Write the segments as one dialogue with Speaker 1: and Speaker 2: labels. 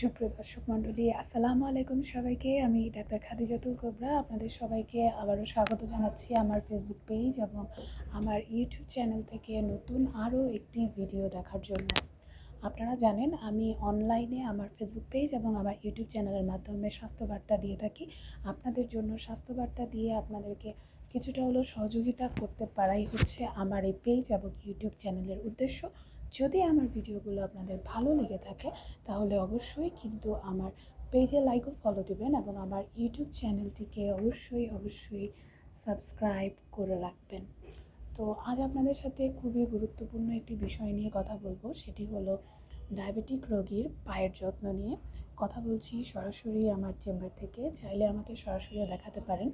Speaker 1: সুপ্রিয় দর্শক মণ্ডলী, আসসালামু আলাইকুম সবাইকে। আমি ডাক্তার খাদিজাতুল কোবরা। আপনাদের সবাইকে আবারও স্বাগত জানাচ্ছি আমার ফেসবুক পেজ এবং আমার ইউটিউব চ্যানেল থেকে নতুন আরও একটি ভিডিও দেখার জন্য। আপনারা জানেন, আমি অনলাইনে আমার ফেসবুক পেজ এবং আমার ইউটিউব চ্যানেলের মাধ্যমে স্বাস্থ্যবার্তা দিয়ে থাকি। আপনাদের জন্য স্বাস্থ্যবার্তা দিয়ে আপনাদেরকে কিছুটা হলেও সহযোগিতা করতে পারাই হচ্ছে আমার এই পেজ এবং ইউটিউব চ্যানেলের উদ্দেশ্য। যদি আমার ভিডিওগুলো আপনাদের ভালো লেগে থাকে, তাহলে অবশ্যই কিন্তু আমার পেজে লাইক ও ফলো দেবেন এবং আমার ইউটিউব চ্যানেলটিকে অবশ্যই অবশ্যই সাবস্ক্রাইব করে রাখবেন। তো আজ আপনাদের সাথে খুবই গুরুত্বপূর্ণ একটি বিষয় নিয়ে কথা বলব, সেটি হলো ডায়াবেটিক রোগীর পায়ের যত্ন নিয়ে। কথা বলছি সরাসরি আমার চেম্বার থেকে, চাইলে আমাকে সরাসরি দেখাতে পারেন।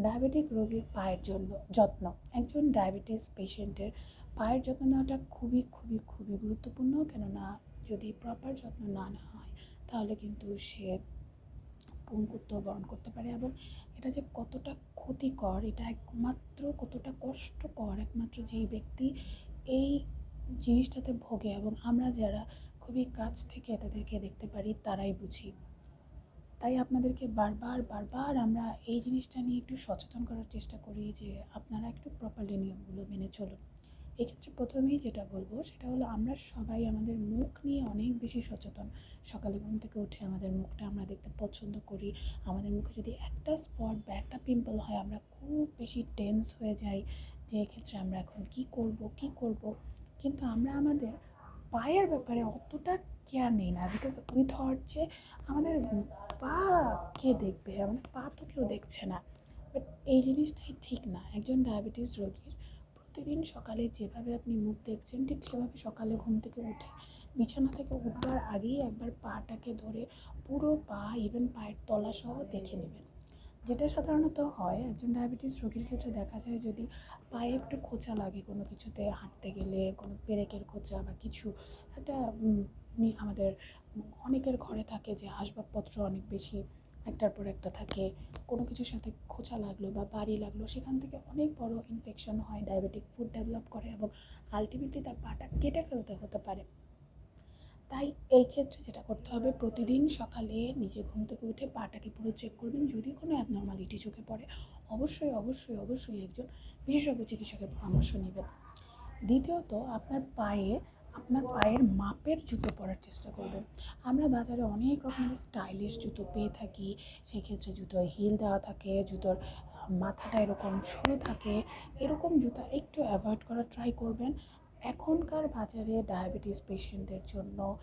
Speaker 1: ডায়াবেটিক রোগীর পায়ের জন্য, যত্ন। একজন ডায়াবেটিস পেশেন্টের পায়ের যত্ন নেওয়াটা খুবই খুবই খুবই গুরুত্বপূর্ণ। কেননা যদি প্রপার যত্ন না নেওয়া হয়, তাহলে কিন্তু সে পঙ্গুত্ব বরণ করতে পারে এবং এটা যে কতটা ক্ষতিকর, এটা একমাত্র কতটা কষ্টকর, একমাত্র যেই ব্যক্তি এই জিনিসটাতে ভোগে এবং আমরা যারা খুবই কাছ থেকে তাদেরকে দেখতে পারি, তারাই বুঝি। তাই আপনাদেরকে বারবার বারবার আমরা এই জিনিসটা নিয়ে একটু সচেতন করার চেষ্টা করি যে আপনারা একটু প্রপারলি নিয়মগুলো মেনে চলুন। এক্ষেত্রে প্রথমেই যেটা বলব, সেটা হলো আমরা সবাই আমাদের মুখ নিয়ে অনেক বেশি সচেতন। সকালে ঘুম থেকে উঠে আমাদের মুখটা আমরা দেখতে পছন্দ করি। আমাদের মুখে যদি একটা স্পট বা একটা পিম্পল হয়, আমরা খুব বেশি টেন্স হয়ে যাই যে এক্ষেত্রে আমরা এখন কি করব কি করব। কিন্তু আমরা আমাদের পায়ের ব্যাপারে অতটা কেয়ার নেই না বিকজ উই থট যে আমাদের পা কে দেখবে, আমাদের পা তো কেউ দেখছে না। বাট এই জিনিসটাই ঠিক না। একজন ডায়াবেটিস রোগীর প্রতিদিন সকালে যেভাবে আপনি মুখ দেখছেন, ঠিক সেভাবে সকালে ঘুম থেকে উঠে বিছানা থেকে উঠবার আগেই একবার পাটাকে ধরে পুরো পা ইভেন পায়ের তলা সহ দেখে নেবেন। যেটা সাধারণত হয়, একজন ডায়াবেটিস রোগীর ক্ষেত্রে দেখা যায় যদি পায়ে একটু খোঁচা লাগে কোনো কিছুতে, হাঁটতে গেলে, কোনো পেরেকের খোঁচা বা কিছু, একটা আমাদের অনেকের ঘরে থাকে যে আসবাবপত্র অনেক বেশি একটার পর একটা থাকে, কোনো কিছুর সাথে খোঁচা লাগল বা বাড়ি লাগল, সেখান থেকে অনেক বড় ইনফেকশন হয় ডায়াবেটিক ফুড ডেভেলপ করে এবং আলটিমেটলি তার পাটা কেটে ফেলতে হতে পারে। তাই এই ক্ষেত্রে যেটা করতে হবে, প্রতিদিন সকালে নিজে ঘুম থেকে উঠে পাটাকে পুরো চেক করবেন। যদি কোনো অ্যাবনর্মালিটি চোখে পড়ে, অবশ্যই অবশ্যই অবশ্যই একজন বিশেষজ্ঞ চিকিৎসকের পরামর্শ নেবেন। দ্বিতীয়ত, আপনার পায়ে আপনার পায়ের মাপের জুতো পরার চেষ্টা করবেন। আমরা বাজারে অনেক রকমের স্টাইলিশ জুতো পেয়ে থাকি। সেক্ষেত্রে জুতোয় হিল দেওয়া থাকে, জুতোর মাথাটা এরকম সরু থাকে। এরকম জুতা একটু অ্যাভয়েড করার ট্রাই করবেন। এখনকার বাজারে ডায়াবেটিস পেশেন্টদের জন্য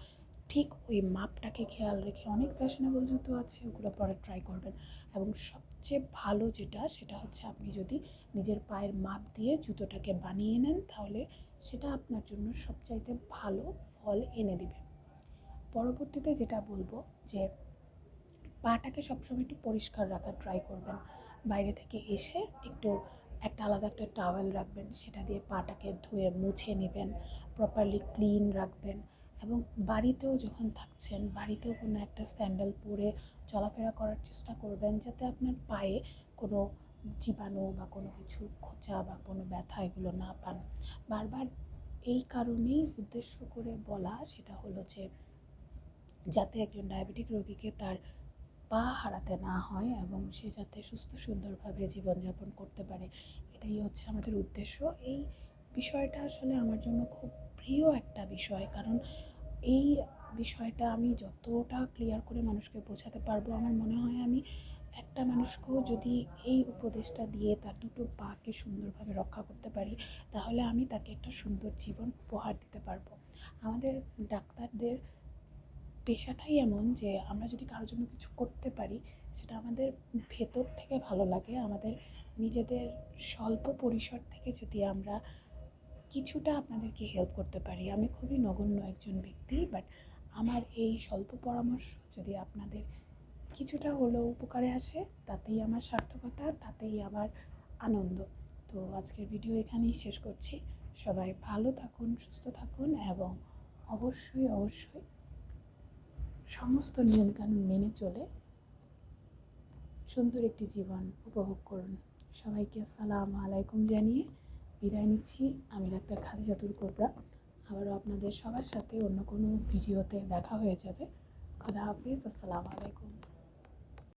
Speaker 1: ঠিক ওই মাপটাকে খেয়াল রেখে অনেক ফ্যাশনেবল জুতো আছে, ওগুলো পরে ট্রাই করবেন। এবং সবচেয়ে ভালো যেটা, সেটা হচ্ছে আপনি যদি নিজের পায়ের মাপ দিয়ে জুতোটাকে বানিয়ে নেন, তাহলে সেটা আপনার জন্য সবচাইতে ভালো ফল এনে দেবে। পরবর্তীতে যেটা বলব যে, পাটাকে সবসময় একটু পরিষ্কার রাখার ট্রাই করবেন। বাইরে থেকে এসে একটু একটা আলাদা একটা টাওয়েল রাখবেন, সেটা দিয়ে পাটাকে ধুয়ে মুছে নেবেন প্রপারলি ক্লিন রাখবেন এবং বাড়িতেও যখন থাকছেন, বাড়িতেও কোনো একটা স্যান্ডেল পরে চলাফেরা করার চেষ্টা করবেন, যাতে আপনার পায়ে কোনো জীবাণু বা কোনো কিছু খোঁচা বা কোনো ব্যথা এগুলো না পান। বারবার এই কারণেই উদ্দেশ্য করে বলা সেটা হলো যে, যাতে একজন ডায়াবেটিক রোগীকে তার পা হারাতে না হয় এবং সে যাতে সুস্থ সুন্দরভাবে জীবনযাপন করতে পারে। এটাই হচ্ছে আমাদের উদ্দেশ্য। এই বিষয়টা আসলে আমার জন্য খুব প্রিয় একটা বিষয়, কারণ এই বিষয়টা আমি যতটা ক্লিয়ার করে মানুষকে বোঝাতে পারব, আমার মনে হয় আমি একটা মানুষকেও যদি এই উপদেশটা দিয়ে তার দুটো পাকে সুন্দরভাবে রক্ষা করতে পারি, তাহলে আমি তাকে একটা সুন্দর জীবন উপহার দিতে পারব। আমাদের ডাক্তারদের পেশাটাই এমন যে আমরা যদি কারোর জন্য কিছু করতে পারি, সেটা আমাদের ভেতর থেকে ভালো লাগে। আমাদের নিজেদের স্বল্প পরিসর থেকে যদি আমরা কিছুটা আপনাদেরকে হেল্প করতে পারি। আমি খুবই নগণ্য একজন ব্যক্তি বাট আমার এই স্বল্প পরামর্শ যদি আপনাদের কিছুটা হলেও উপকারে আসে, তাতেই আমার সার্থকতা, তাতেই আমার আনন্দ। তো আজকের ভিডিও এখানেই শেষ করছি। সবাই ভালো থাকুন, সুস্থ থাকুন এবং অবশ্যই অবশ্যই সমস্ত নিয়মকানুন মেনে চলে সুন্দর একটি জীবন উপভোগ করুন। সবাইকে আসসালামু আলাইকুম জানিয়ে বিদায় নিচ্ছি। আমি ডাক্তার খাদিজাতুল কোবরা। আবারও আপনাদের সবার সাথে অন্য কোনো ভিডিওতে দেখা হয়ে যাবে। খোদা হাফিজ, আসসালামু আলাইকুম।